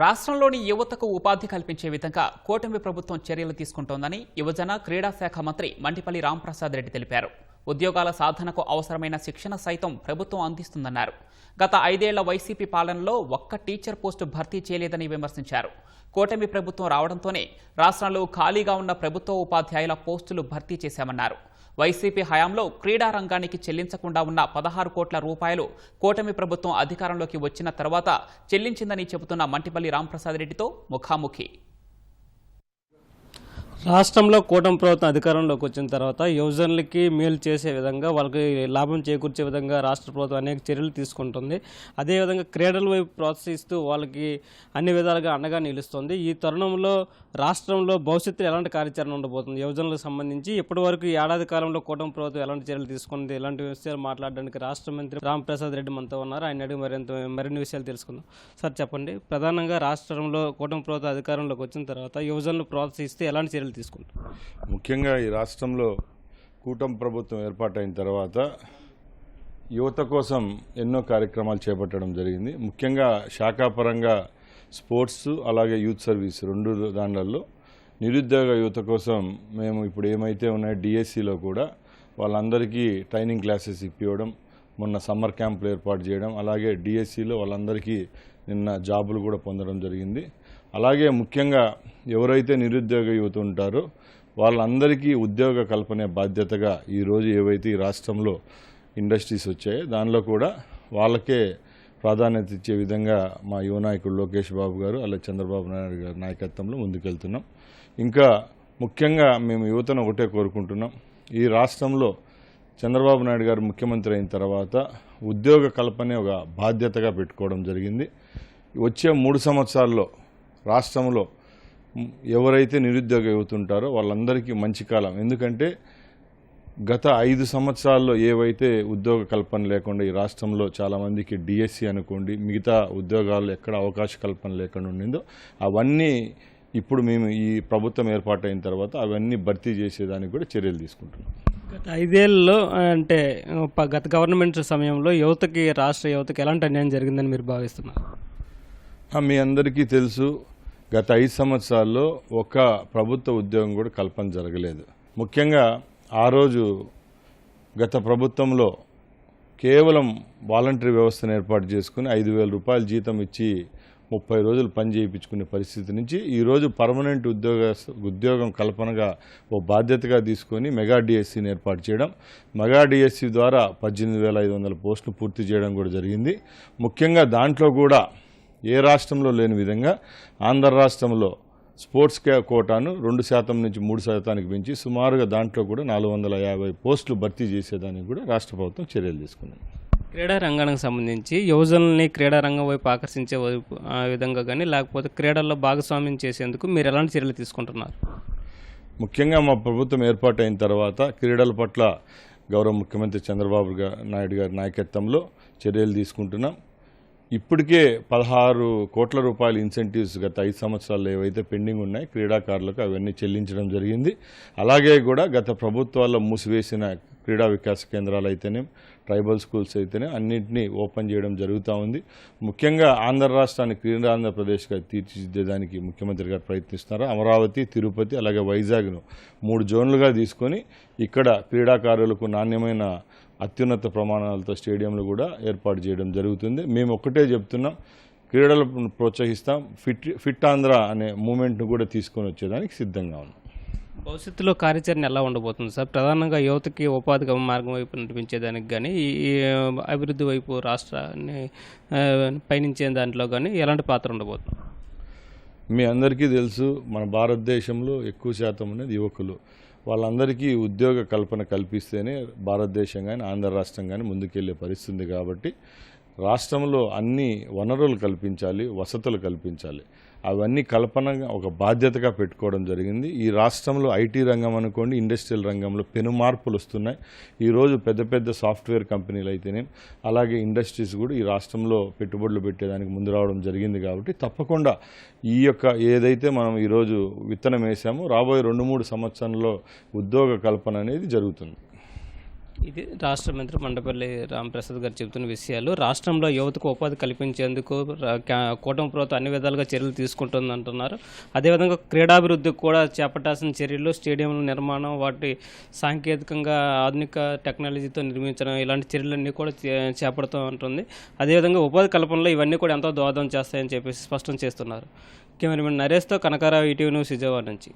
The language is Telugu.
రాష్ట్రంలోని యువతకు ఉపాధి కల్పించే విధంగా కూటమి ప్రభుత్వం చర్యలు తీసుకుంటోందని యువజన క్రీడా శాఖ మంత్రి మంటిపల్లి రాంప్రసాద్ రెడ్డి తెలిపారు. ఉద్యోగాల సాధనకు అవసరమైన శిక్షణ సైతం ప్రభుత్వం అందిస్తుందన్నారు. గత ఐదేళ్ళ వైసీపీ పాలనలో ఒక్క టీచర్ పోస్టు భర్తీ చేయలేదని విమర్శించారు. కూటమి ప్రభుత్వం రావడంతోనే రాష్ట్రంలో ఖాళీగా ఉన్న ప్రభుత్వ ఉపాధ్యాయుల పోస్టులు భర్తీ చేశామన్నారు. వైసీపీ హయాంలో క్రీడా రంగానికి చెల్లించకుండా ఉన్న పదహారు కోట్ల రూపాయలు కూటమి ప్రభుత్వం అధికారంలోకి వచ్చిన తర్వాత చెల్లించిందని చెబుతున్న మంటిపల్లి రాంప్రసాద్ రెడ్డితో ముఖాముఖి. రాష్ట్రంలో కూటమి ప్రభుత్వం అధికారంలోకి వచ్చిన తర్వాత యువజనులకి మేలు చేసే విధంగా వాళ్ళకి లాభం చేకూర్చే విధంగా రాష్ట్ర ప్రభుత్వం అనేక చర్యలు తీసుకుంటుంది. అదేవిధంగా క్రీడల వైపు ప్రోత్సహిస్తూ వాళ్ళకి అన్ని విధాలుగా అండగా నిలుస్తుంది. ఈ తరుణంలో రాష్ట్రంలో భవిష్యత్తులో ఎలాంటి కార్యాచరణ ఉండబోతుంది? యువజనులకు సంబంధించి ఇప్పటివరకు వరకు ఏడాది కాలంలో కూటమి ప్రభుత్వం ఎలాంటి చర్యలు తీసుకుంది? ఇలాంటి విషయాలు మాట్లాడడానికి రాష్ట్ర మంత్రి రాంప్రసాద్ రెడ్డి మనతో ఉన్నారు. ఆయన అడిగి మరింత మరిన్ని విషయాలు తెలుసుకుందాం. సార్ చెప్పండి. ప్రధానంగా రాష్ట్రంలో కూటమి ప్రభుత్వం అధికారంలోకి వచ్చిన తర్వాత యువజనులు ప్రోత్సహిస్తే ఎలాంటి చర్యలు తీసుకుంటారు ముఖ్యంగా ఈ రాష్ట్రంలో కూటమి ప్రభుత్వం ఏర్పాటైన తర్వాత యువత కోసం ఎన్నో కార్యక్రమాలు చేపట్టడం జరిగింది. ముఖ్యంగా శాఖాపరంగా స్పోర్ట్స్ అలాగే యూత్ సర్వీస్ రెండు దాంట్లలో నిరుద్యోగ యువత కోసం మేము ఇప్పుడు ఏమైతే ఉన్నాయో డిఎస్సిలో కూడా వాళ్ళందరికీ ట్రైనింగ్ క్లాసెస్ ఇప్పివ్వడం మొన్న సమ్మర్ క్యాంపులు ఏర్పాటు చేయడం అలాగే డిఎస్సిలో వాళ్ళందరికీ నిన్న జాబులు కూడా పొందడం జరిగింది. అలాగే ముఖ్యంగా ఎవరైతే నిరుద్యోగ యువత ఉంటారో వాళ్ళందరికీ ఉద్యోగ కల్పనే బాధ్యతగా ఈరోజు ఏవైతే ఈ రాష్ట్రంలో ఇండస్ట్రీస్ వచ్చాయో దానిలో కూడా వాళ్ళకే ప్రాధాన్యత ఇచ్చే విధంగా మా యువ నాయకుడు లోకేష్ బాబు గారు అలాగే చంద్రబాబు నాయుడు గారి నాయకత్వంలో ముందుకెళ్తున్నాం. ఇంకా ముఖ్యంగా మేము యువతను ఒకటే కోరుకుంటున్నాం. ఈ రాష్ట్రంలో చంద్రబాబు నాయుడు గారు ముఖ్యమంత్రి అయిన తర్వాత ఉద్యోగ కల్పనే ఒక బాధ్యతగా పెట్టుకోవడం జరిగింది. వచ్చే మూడు సంవత్సరాల్లో రాష్ట్రంలో ఎవరైతే నిరుద్యోగ యువత ఉంటారో వాళ్ళందరికీ మంచి కాలం. ఎందుకంటే గత ఐదు సంవత్సరాల్లో ఏవైతే ఉద్యోగ కల్పన లేకుండా ఈ రాష్ట్రంలో చాలామందికి డిఎస్సి అనుకోండి మిగతా ఉద్యోగాలు ఎక్కడ అవకాశ కల్పన లేకుండా ఉండిందో అవన్నీ ఇప్పుడు మేము ఈ ప్రభుత్వం ఏర్పాటైన తర్వాత అవన్నీ భర్తీ చేసేదానికి కూడా చర్యలు తీసుకుంటున్నాం. గత ఐదేళ్ళలో అంటే గత గవర్నమెంట్ సమయంలో యువతకి రాష్ట్ర యువతకి ఎలాంటి అన్యాయం జరిగిందని మీరు భావిస్తున్నారు? మీ అందరికీ తెలుసు గత ఐదు సంవత్సరాల్లో ఒక ప్రభుత్వ ఉద్యోగం కూడా కల్పన జరగలేదు. ముఖ్యంగా ఆ రోజు గత ప్రభుత్వంలో కేవలం వాలంటరీ వ్యవస్థను ఏర్పాటు చేసుకుని ఐదు వేల రూపాయలు జీతం ఇచ్చి ముప్పై రోజులు పని చేయించుకునే పరిస్థితి నుంచి ఈరోజు పర్మనెంట్ ఉద్యోగ ఉద్యోగం కల్పనగా ఓ బాధ్యతగా తీసుకొని మెగా డిఎస్సిని ఏర్పాటు చేయడం మెగా డిఎస్సి ద్వారా పద్దెనిమిది వేల ఐదు వందల పోస్టులు పూర్తి చేయడం కూడా జరిగింది. ముఖ్యంగా దాంట్లో కూడా ఏ రాష్ట్రంలో లేని విధంగా ఆంధ్ర రాష్ట్రంలో స్పోర్ట్స్ కే- కోటాను రెండు శాతం నుంచి మూడు శాతానికి పెంచి సుమారుగా దాంట్లో కూడా నాలుగు వందల యాభై పోస్టులు భర్తీ చేసేదానికి కూడా రాష్ట్ర ప్రభుత్వం చర్యలు తీసుకుంది. క్రీడా రంగానికి సంబంధించి యువజనుల్ని క్రీడా రంగం వైపు ఆకర్షించే వైపు ఆ విధంగా కానీ లేకపోతే క్రీడల్లో భాగస్వామ్యం చేసేందుకు మీరు ఎలాంటి చర్యలు తీసుకుంటున్నారు? ముఖ్యంగా మా ప్రభుత్వం ఏర్పాటైన తర్వాత క్రీడల పట్ల గౌరవ ముఖ్యమంత్రి చంద్రబాబు నాయుడు గారి నాయకత్వంలో చర్యలు తీసుకుంటున్నాం. ఇప్పటికే పదహారు కోట్ల రూపాయల ఇన్సెంటివ్స్ గత ఐదు సంవత్సరాలు ఏవైతే పెండింగ్ ఉన్నాయి క్రీడాకారులకు అవన్నీ చెల్లించడం జరిగింది. అలాగే కూడా గత ప్రభుత్వాల్లో మూసివేసిన క్రీడా వికాస కేంద్రాలు అయితేనే ట్రైబల్ స్కూల్స్ అయితేనే అన్నింటినీ ఓపెన్ చేయడం జరుగుతూ ఉంది. ముఖ్యంగా ఆంధ్ర రాష్ట్రాన్ని క్రీడా ఆంధ్రప్రదేశ్గా తీర్చిదిద్దేదానికి ముఖ్యమంత్రి గారు ప్రయత్నిస్తున్నారు. అమరావతి తిరుపతి అలాగే వైజాగ్ను మూడు జోన్లుగా తీసుకొని ఇక్కడ క్రీడాకారులకు నాణ్యమైన అత్యున్నత ప్రమాణాలతో స్టేడియంలు కూడా ఏర్పాటు చేయడం జరుగుతుంది. మేము ఒక్కటే చెప్తున్నాం క్రీడలను ప్రోత్సహిస్తాం ఫిట్ ఫిట్ ఆంధ్ర అనే మూమెంట్ను కూడా తీసుకొని వచ్చేదానికి సిద్ధంగా ఉన్నాం. భవిష్యత్తులో కార్యాచరణ ఎలా ఉండబోతుంది సార్? ప్రధానంగా యువతకి ఉపాధి మార్గం వైపు నడిపించేదానికి కానీ ఈ అభివృద్ధి వైపు రాష్ట్రాన్ని పయనించే దాంట్లో కానీ ఎలాంటి పాత్ర ఉండబోతుంది? మీ అందరికీ తెలుసు మన భారతదేశంలో ఎక్కువ శాతం అనేది యువకులు. వాళ్ళందరికీ ఉద్యోగ కల్పన కల్పిస్తేనే భారతదేశం కానీ ఆంధ్ర రాష్ట్రం కానీ ముందుకెళ్ళే పరిస్థితి కాబట్టి రాష్ట్రంలో అన్ని వనరులు కల్పించాలి వసతులు కల్పించాలి. అవన్నీ కల్పన ఒక బాధ్యతగా పెట్టుకోవడం జరిగింది. ఈ రాష్ట్రంలో ఐటీ రంగం అనుకోండి ఇండస్ట్రియల్ రంగంలో పెను మార్పులు వస్తున్నాయి. ఈరోజు పెద్ద పెద్ద సాఫ్ట్వేర్ కంపెనీలు అయితేనే అలాగే ఇండస్ట్రీస్ కూడా ఈ రాష్ట్రంలో పెట్టుబడులు పెట్టేదానికి ముందు రావడం జరిగింది కాబట్టి తప్పకుండా ఈ యొక్క ఏదైతే మనం ఈరోజు విత్తనం వేసామో రాబోయే రెండు మూడు సంవత్సరంలో ఉద్యోగ కల్పన అనేది జరుగుతుంది. ఇది రాష్ట్ర మంత్రి మండపల్లి రామప్రసాద్ గారు చెబుతున్న విషయాలు. రాష్ట్రంలో యువతకు ఉపాధి కల్పించేందుకు కూటమి ప్రభుత్వం అన్ని విధాలుగా చర్యలు తీసుకుంటుంది అంటున్నారు అదేవిధంగా క్రీడాభివృద్ధికి కూడా చేపట్టాల్సిన చర్యలు స్టేడియంల నిర్మాణం వాటి సాంకేతికంగా ఆధునిక టెక్నాలజీతో నిర్మించడం ఇలాంటి చర్యలన్నీ కూడా చే- చేపడుతూ ఉంటుంది. అదేవిధంగా ఉపాధి కల్పనలో ఇవన్నీ కూడా ఎంతో దోహదం చేస్తాయని చెప్పేసి స్పష్టం చేస్తున్నారు. కెమెరామెన్ నరేష్తో కనకారావు ఈటీవీ న్యూస్ విజయవాడ నుంచి.